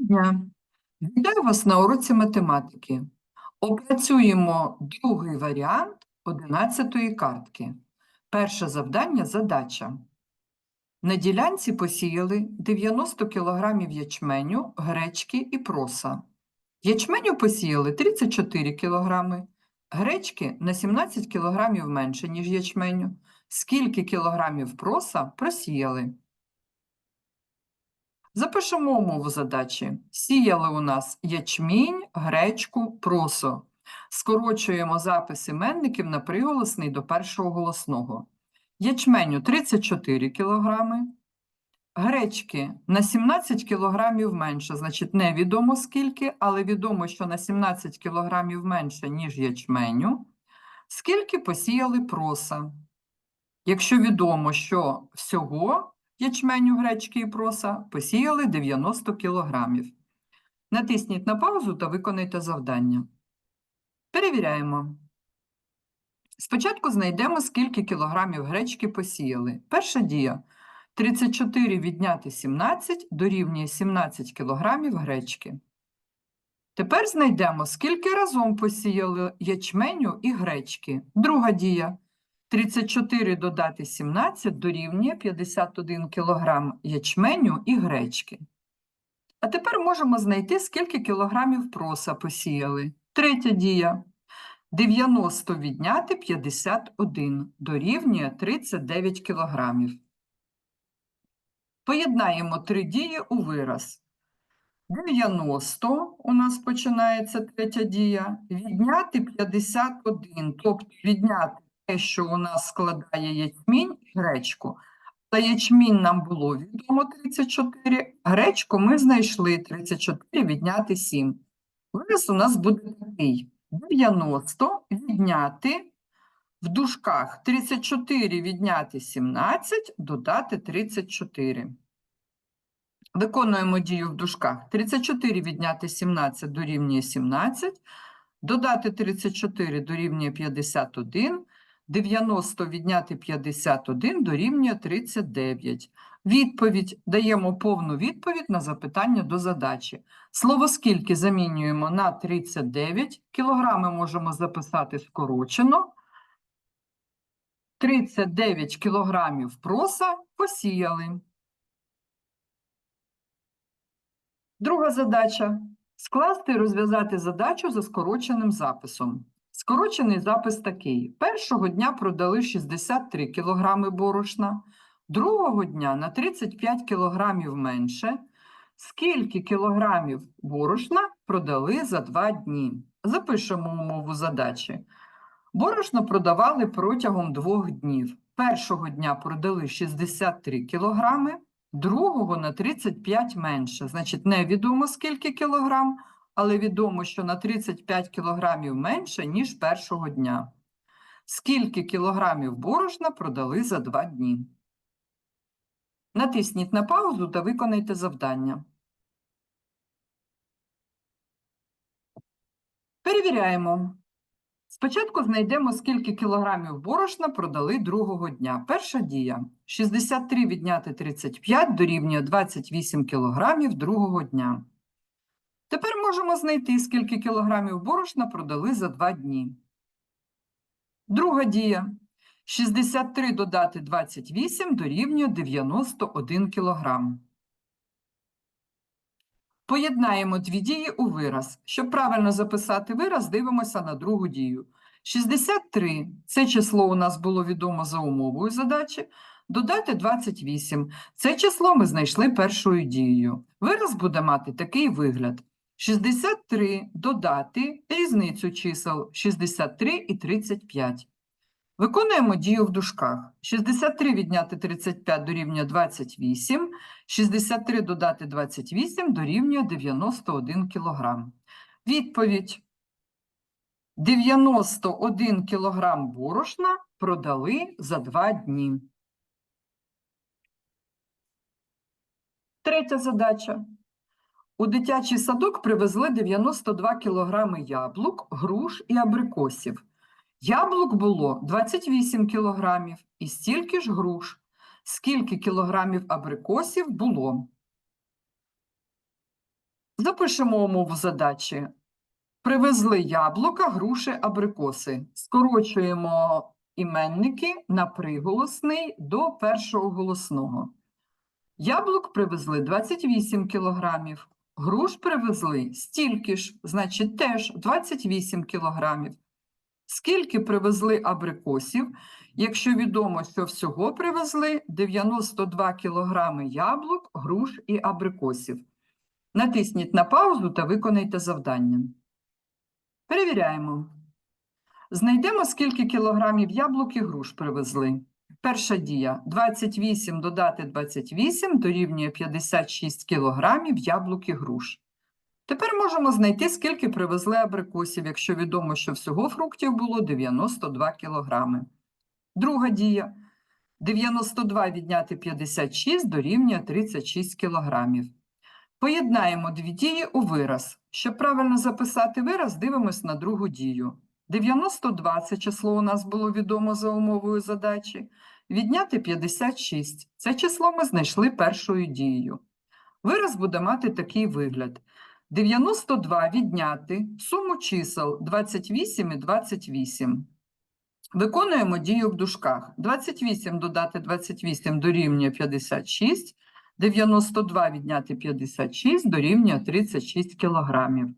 дня! Вітаю вас на уроці математики. Опрацюємо другий варіант 11-ї картки. Перше завдання – задача. На ділянці посіяли 90 кг ячменю, гречки і проса. Ячменю посіяли 34 кг, гречки на 17 кг менше, ніж ячменю. Скільки кілограмів проса просіяли? Запишемо умову задачі. Сіяли у нас ячмінь, гречку, просо. Скорочуємо запис іменників на приголосний до першого голосного. Ячменю 34 кг, гречки на 17 кг менше, значить невідомо скільки, але відомо, що на 17 кг менше, ніж ячменю. Скільки посіяли проса? Якщо відомо, що всього ячменю, гречки і проса посіяли 90 кілограмів. Натисніть на паузу та виконайте завдання. Перевіряємо. Спочатку знайдемо, скільки кілограмів гречки посіяли. Перша дія. 34 відняти 17 дорівнює 17 кілограмів гречки. Тепер знайдемо, скільки разом посіяли ячменю і гречки. Друга дія. 34 додати 17 дорівнює 51 кг ячменю і гречки. А тепер можемо знайти, скільки кілограмів проса посіяли. Третя дія. 90 відняти 51 дорівнює 39 кілограмів. Поєднаємо три дії у вираз. 90 у нас починається третя дія. Відняти 51, тобто відняти що у нас складає ячмінь і гречку. Та ячмінь нам було відомо 34, гречку ми знайшли 34 відняти 7. Вираз у нас буде такий. 90 відняти в дужках 34 відняти 17, додати 34. Виконуємо дію в дужках. 34 відняти 17 дорівнює 17, додати 34 дорівнює 51, 90 відняти 51 дорівнює 39. Відповідь. Даємо повну відповідь на запитання до задачі. Слово «скільки» замінюємо на 39. Кілограми можемо записати скорочено. 39 кілограмів проса посіяли. Друга задача. Скласти і розв'язати задачу за скороченим записом. Скорочений запис такий. Першого дня продали 63 кг борошна, другого дня на 35 кг менше. Скільки кілограмів борошна продали за два дні? Запишемо умову задачі. Борошно продавали протягом двох днів. Першого дня продали 63 кілограми, другого на 35 менше. Значить, невідомо скільки кілограм, але відомо, що на 35 кілограмів менше, ніж першого дня. Скільки кілограмів борошна продали за два дні? Натисніть на паузу та виконайте завдання. Перевіряємо. Спочатку знайдемо, скільки кілограмів борошна продали другого дня. Перша дія. 63 відняти 35 дорівнює 28 кілограмів другого дня. Тепер можемо знайти, скільки кілограмів борошна продали за два дні. Друга дія. 63 додати 28 дорівнює 91 кілограм. Поєднаємо дві дії у вираз. Щоб правильно записати вираз, дивимося на другу дію. 63 – це число у нас було відомо за умовою задачі. Додати 28 – це число ми знайшли першою дією. Вираз буде мати такий вигляд. 63 додати різницю чисел 63 і 35. Виконуємо дію в дужках. 63 відняти 35 дорівнює 28, 63 додати 28 дорівнює 91 кг. Відповідь. 91 кг борошна продали за 2 дні. Третя задача. У дитячий садок привезли 92 кг яблук, груш і абрикосів. Яблук було 28 кілограмів і стільки ж груш. Скільки кілограмів абрикосів було? Запишемо умову задачі. Привезли яблука, груші, абрикоси. Скорочуємо іменники на приголосний до першого голосного. Яблук привезли 28 кілограмів, груш привезли стільки ж, значить теж 28 кілограмів. Скільки привезли абрикосів, якщо відомо, що всього привезли 92 кілограми яблук, груш і абрикосів. Натисніть на паузу та виконайте завдання. Перевіряємо. Знайдемо, скільки кілограмів яблук і груш привезли. Перша дія. 28 додати 28 дорівнює 56 кілограмів яблук і груш. Тепер можемо знайти, скільки привезли абрикосів, якщо відомо, що всього фруктів було 92 кілограми. Друга дія. 92 відняти 56 дорівнює 36 кілограмів. Поєднаємо дві дії у вираз. Щоб правильно записати вираз, дивимось на другу дію. 92 – це число у нас було відомо за умовою задачі. Відняти 56 – це число ми знайшли першою дією. Вираз буде мати такий вигляд. 92 відняти суму чисел 28 і 28. Виконуємо дію в дужках. 28 додати 28 дорівнює 56, 92 відняти 56 дорівнює 36 кілограмів.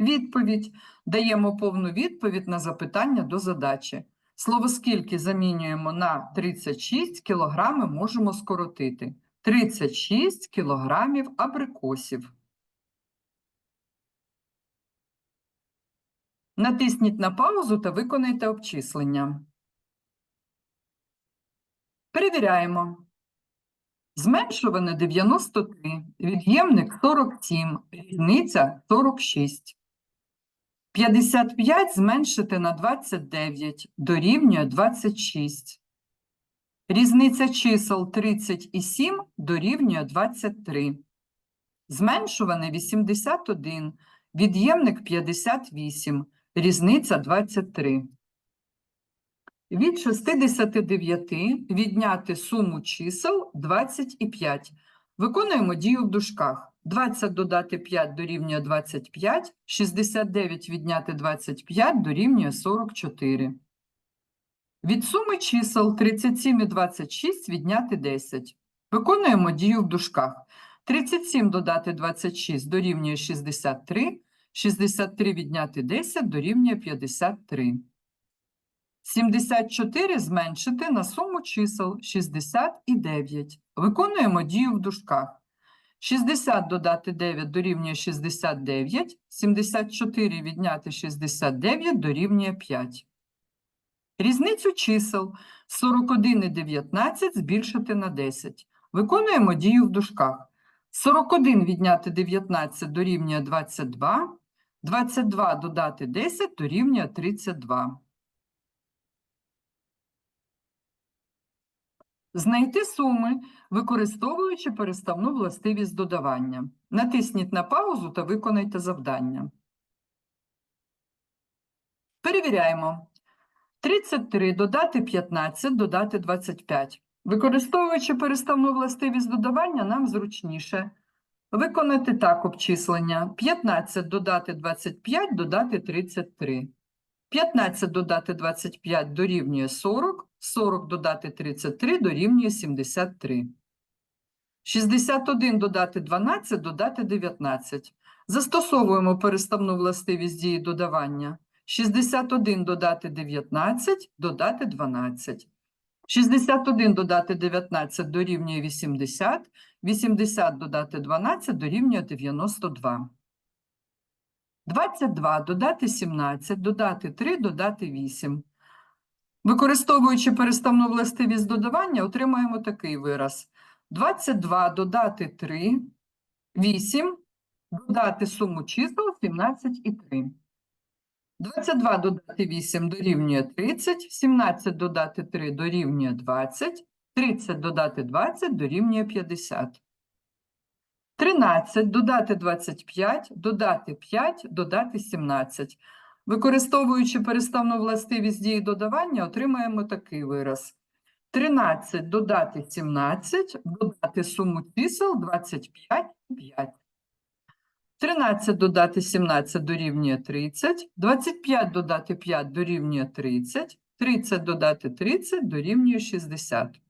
Відповідь. Даємо повну відповідь на запитання до задачі. Слово «скільки» замінюємо на 36 кілограми можемо скоротити. 36 кілограмів абрикосів. Натисніть на паузу та виконайте обчислення. Перевіряємо. Зменшуване 93, від'ємник 47, різниця 46. 55 зменшити на 29 дорівнює 26. Різниця чисел 30 і 7 дорівнює 23. Зменшуване 81, від'ємник 58, різниця 23. Від 69 відняти суму чисел 25. Виконуємо дію в дужках. 20 додати 5 дорівнює 25, 69 відняти 25 дорівнює 44. Від суми чисел 37 і 26 відняти 10. Виконуємо дію в дужках. 37 додати 26 дорівнює 63, 63 відняти 10 дорівнює 53. 74 зменшити на суму чисел 60 і 9. Виконуємо дію в дужках. 60 додати 9 дорівнює 69, 74 відняти 69 дорівнює 5. Різницю чисел 41 і 19 збільшити на 10. Виконуємо дію в дужках. 41 відняти 19 дорівнює 22, 22 додати 10 дорівнює 32. Знайти суми, використовуючи переставну властивість додавання. Натисніть на паузу та виконайте завдання. Перевіряємо. 33 додати 15 додати 25. Використовуючи переставну властивість додавання, нам зручніше виконати так обчислення. 15 додати 25 додати 33. 15 додати 25 дорівнює 40, 40 додати 33 дорівнює 73. 61 додати 12 додати 19. Застосовуємо переставну властивість дії додавання. 61 додати 19 додати 12. 61 додати 19 дорівнює 80, 80 додати 12 дорівнює 92. 22 додати 17, додати 3, додати 8. Використовуючи переставну властивість додавання, отримаємо такий вираз. 22 додати 3, 8, додати суму чисел 17 і 3. 22 додати 8 дорівнює 30, 17 додати 3 дорівнює 20, 30 додати 20 дорівнює 50. 13 додати 25, додати 5, додати 17. Використовуючи переставну властивість дії додавання, отримаємо такий вираз. 13 додати 17, додати суму чисел 25 і 5. 13 додати 17 дорівнює 30, 25 додати 5 дорівнює 30, 30 додати 30 дорівнює 60.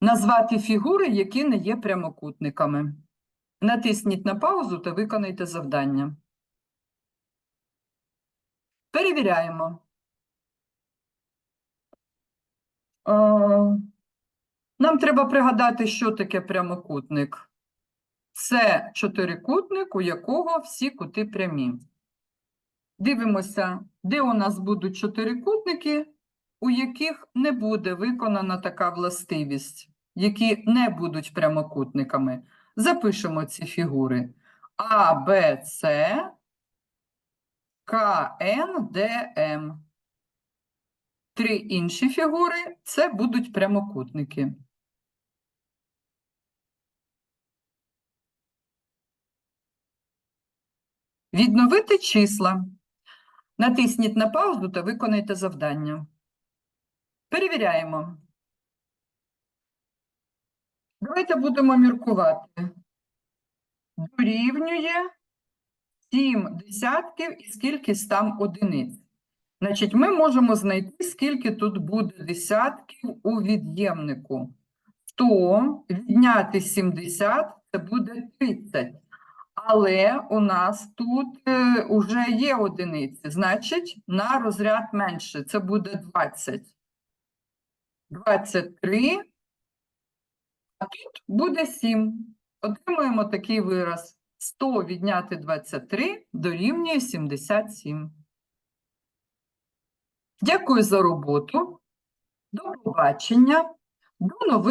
Назвати фігури, які не є прямокутниками. Натисніть на паузу та виконайте завдання. Перевіряємо. Е, Нам треба пригадати, що таке прямокутник. Це чотирикутник, у якого всі кути прямі. Дивимося, де у нас будуть чотирикутники, у яких не буде виконана така властивість, які не будуть прямокутниками. Запишемо ці фігури. А, Б, С, К, Н, Д, М. Три інші фігури це будуть прямокутники. Відновити числа. Натисніть на паузу та виконайте завдання. Перевіряємо. Давайте будемо міркувати. Дорівнює 7 десятків і скільки там одиниць. Значить, ми можемо знайти, скільки тут буде десятків у від'ємнику. 100 відняти 70 – це буде 30. Але у нас тут е, уже є одиниці, значить, на розряд менше. Це буде 20. 23, а тут буде 7. Отримуємо такий вираз. 100 відняти 23 дорівнює 77. Дякую за роботу. До побачення. До нових